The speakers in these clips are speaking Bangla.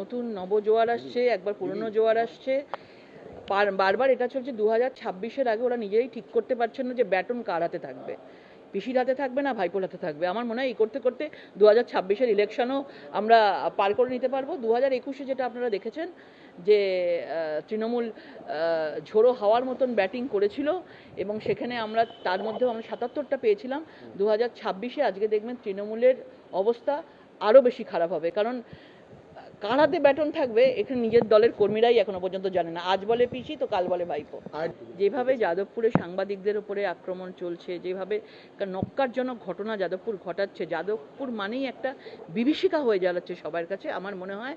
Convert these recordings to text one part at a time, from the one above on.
নতুন নবজোয়ার আসছে, একবার পুরনো জোয়ার আসছে। বারবার এটা চলছে দু হাজার ছাব্বিশের আগে ওরা নিজেই ঠিক করতে পারছেন না যে ব্যাটন কার হাতে থাকবে। পিসির হাতে থাকবে না ভাইপোর হাতে থাকবে? আমার মনে হয় এই করতে করতে দু হাজার ছাব্বিশের ইলেকশনও আমরা পার করে নিতে পারব। দু হাজার একুশে যেটা আপনারা দেখেছেন যে তৃণমূল ঝোড়ো হাওয়ার মতন ব্যাটিং করেছিল এবং সেখানে আমরা তার মধ্যেও আমরা সাতাত্তরটা পেয়েছিলাম। দু হাজার ছাব্বিশে আজকে দেখবেন তৃণমূলের অবস্থা আরও বেশি খারাপ হবে। কারণ কার হাতে ব্যাটন থাকবে এখানে নিজের দলের কর্মীরাই এখনও পর্যন্ত জানে না। আজ বলে পিসি তো কাল বলে ভাইপো। আর যেভাবে যাদবপুরে সাংবাদিকদের উপরে আক্রমণ চলছে যেভাবে নক্কারজনক ঘটনা যাদবপুর ঘটাচ্ছে যাদবপুর মানেই একটা বিভীষিকা হয়ে জ্বালাচ্ছে সবার কাছে। আমার মনে হয়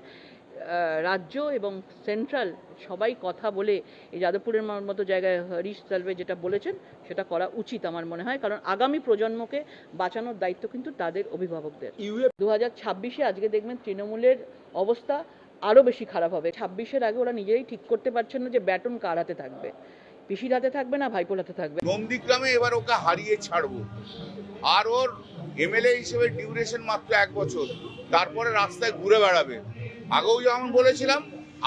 রাজ্য এবং সেন্ট্রাল সবাই কথা বলে এই যাদবপুরের মতো জায়গায় হরিশ সালভে যেটা বলেছেন সেটা করা উচিত আমার মনে হয়। কারণ আগামী প্রজন্মকে বাঁচানোর দায়িত্ব কিন্তু তাদের অভিভাবকদের। দু হাজার ছাব্বিশে আজকে দেখবেন তৃণমূলের অবস্থা আরও বেশি খারাপ হবে। ছাব্বিশের আগে ওরা নিজেই ঠিক করতে পারছেন না যে ব্যাটন কার হাতে থাকবে। পিসির হাতে থাকবে না ভাইপোর হাতে থাকবে? নন্দীগ্রামে এবার ওকে হারিয়ে ছাড়বো। আর ওর এমএলএ হিসেবে ডিউরেশন মাত্র এক বছর। তারপরে রাস্তায় ঘুরে বেড়াবে। আগেও যেমন বলেছিলাম,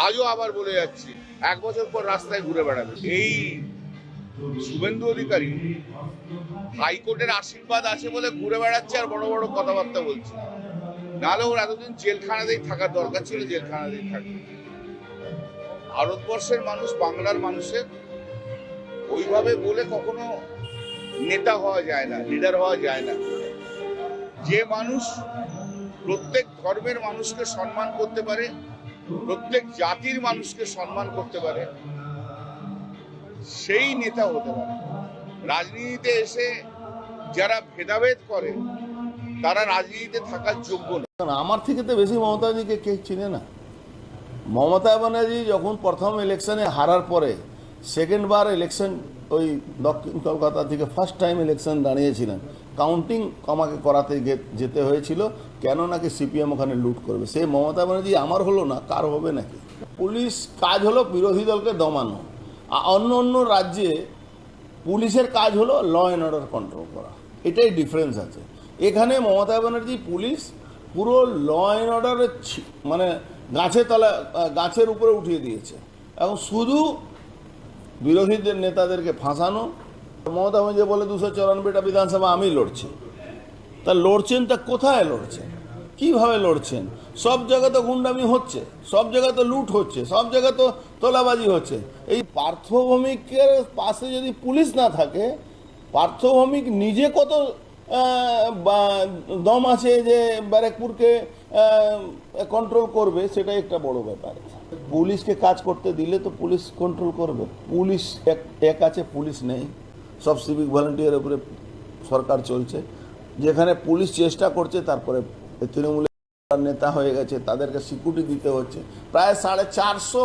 আজও আবার বলে যাচ্ছি, এক বছর পর রাস্তায় ঘুরে বেড়াবে। এই শুভেন্দু অধিকারী হাইকোর্টের আশীর্বাদ আছে বলে ঘুরে বেড়াচ্ছে আর বড় বড় কথাবার্তা বলছে। নাহলে ওর এতদিন জেলখানাতেই থাকার দরকার ছিল, জেলখানাতেই থাকবে। ভারতবর্ষের মানুষ, বাংলার মানুষের ওইভাবে বলে কখনো নেতা হওয়া যায় না লিডার হওয়া যায় না। যে মানুষ প্রত্যেক ধর্মের মানুষকে সম্মান করতে পারে, প্রত্যেক জাতির মানুষকে সম্মান করতে পারে। সেই নেতা হতে পারে। রাজনীতিতে এসে যারা ভেদাভেদ করে, তারা রাজনীতিতে থাকার যোগ্য না। আমার থেকে তো বেশি মমতাজিকে কে চিনে না। মমতা ব্যানার্জি যখন প্রথম ইলেকশনে হারার পরে সেকেন্ড বার ইলেকশন ওই দক্ষিণ কলকাতা থেকে ফার্স্ট টাইম ইলেকশন দাঁড়িয়েছিলেন। কাউন্টিং আমাকে করাতে যেতে হয়েছিল, কেন নাকি সিপিএম ওখানে লুট করবে? সে মমতা ব্যানার্জি আমার হলো না, কার হবে নাকি? পুলিশ কাজ হলো বিরোধী দলকে দমানো। আর অন্য অন্য রাজ্যে পুলিশের কাজ হলো ল অ্যান্ড অর্ডার কন্ট্রোল করা। এটাই ডিফারেন্স আছে। এখানে মমতা ব্যানার্জি পুলিশ পুরো ল অ্যান্ড অর্ডারের মানে গাছের তলা গাছের উপরে উঠিয়ে দিয়েছে। এবং শুধু বিরোধীদের নেতাদেরকে ফাঁসানো। মমতা ব্যানার্জি বলে দুশো চুরানব্বইটা বিধানসভা আমি লড়ছি। তা লড়ছেন তা কোথায় লড়ছেন? কীভাবে লড়ছেন? সব জায়গায় তো গুন্ডামি হচ্ছে, সব জায়গায় তো লুট হচ্ছে, সব জায়গায় তো তোলাবাজি হচ্ছে। এই পার্থভৌমিকের পাশে যদি পুলিশ না থাকে, পার্থভৌমিক নিজে কত দম আছে যে ব্যারাকপুরকে কন্ট্রোল করবে, সেটাই একটা বড় ব্যাপার। পুলিশকে কাজ করতে দিলে তো পুলিশ কন্ট্রোল করবে। পুলিশ এক এক আছে, পুলিশ নেই। সব সিভিক ভলেন্টিয়ারের উপরে সরকার চলছে। যেখানে পুলিশ চেষ্টা করছে, তারপরে তৃণমূলের নেতা হয়ে গেছে, তাদেরকে সিকিউরিটি দিতে হচ্ছে। প্রায় সাড়ে চারশো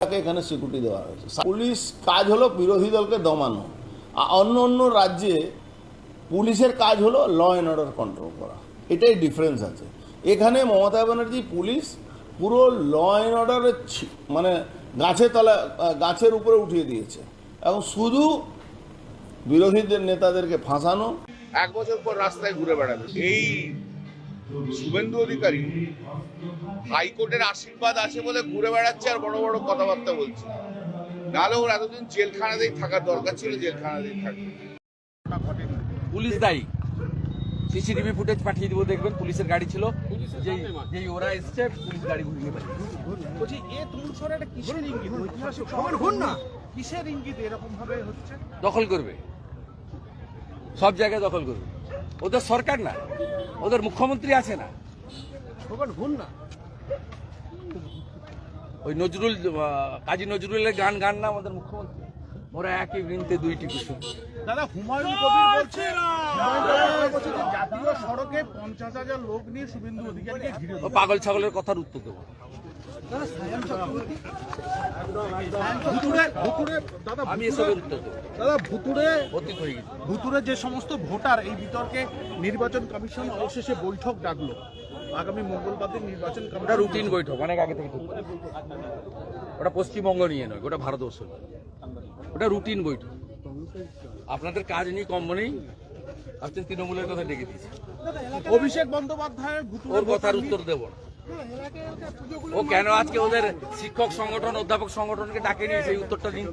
টাকা এখানে সিকিউরিটি দেওয়া হয়েছে। পুলিশ কাজ হলো বিরোধী দলকে দমানো। আর অন্য অন্য রাজ্যে পুলিশের কাজ হলো ল অ্যান্ড অর্ডার কন্ট্রোল করা। এটাই ডিফারেন্স আছে। এখানে মমতা ব্যানার্জি পুলিশ পুরো ল অ্যান্ড অর্ডারের মানে গাছের তলা গাছের উপরে উঠিয়ে দিয়েছে। এবং শুধু বিরোধীদের নেতাদেরকে ফাঁসানো। এক বছর পর রাস্তায় ঘুরে বেড়াবে। এই শুভেন্দু অধিকারী হাইকোর্টের আশীর্বাদ আছে বলে ঘুরে বেড়াচ্ছে আর বড় বড় কথাবার্তা বলছে। নাহলে ওর এতদিন জেলখানাতেই থাকার দরকার ছিল জেলখানাতেই থাকবে। পুলিশ দায়ী। সিসিটিভি ফুটেজ পাঠিয়ে দিব দেখবেন পুলিশের গাড়ি ছিল। যেই যেই ওরা এসছে পুলিশ গাড়ি ঘুরিয়ে বলছি এ তুমুল স্বরে একটা কিসের ইঙ্গিত? ঐতিহাসিক শহর হন না। কিসের ইঙ্গিত এরকম ভাবে হচ্ছে? দখল করবে। সব জায়গায় দখল করবে। ওদের সরকার না ওদের মুখ্যমন্ত্রী আছে না। ওই নজরুল কাজী নজরুলের গান গান না আমাদের মুখ্যমন্ত্রী। ওরা একই বৃন্তে দুইটি কুসুম। দাদা হুমায়ুন কবির বলছে জাতীয় সড়কে পঞ্চাশ হাজার লোক নিয়ে শুভেন্দু অধিকারীকে ঘিরে পাগল ছাগলের কথার উত্তর দেবো। হয়ে ভুতুরে যে সমস্ত ভোটার এই বিতর্কে নির্বাচন কমিশন অবশেষে বৈঠক ডাকলো। আগামী মঙ্গলবার দিন নির্বাচন ওটা কমিশন রুটিন বৈঠক অনেক আগে থেকে ওটা পশ্চিমবঙ্গ নিয়ে নয় ওটা ভারতবর্ষ। ওটা রুটিন বৈঠক। আপনাদের কাজ নেই কম নেই আপনি তৃণমূলের কথা ডেকে দিয়েছে। অভিষেক বন্দ্যোপাধ্যায় ওর কথার উত্তর দেব না। ও কেন আজকে ওদের শিক্ষক সংগঠন অধ্যাপক সংগঠনকে ডাকে নিয়ে সেই উত্তরটা দিন?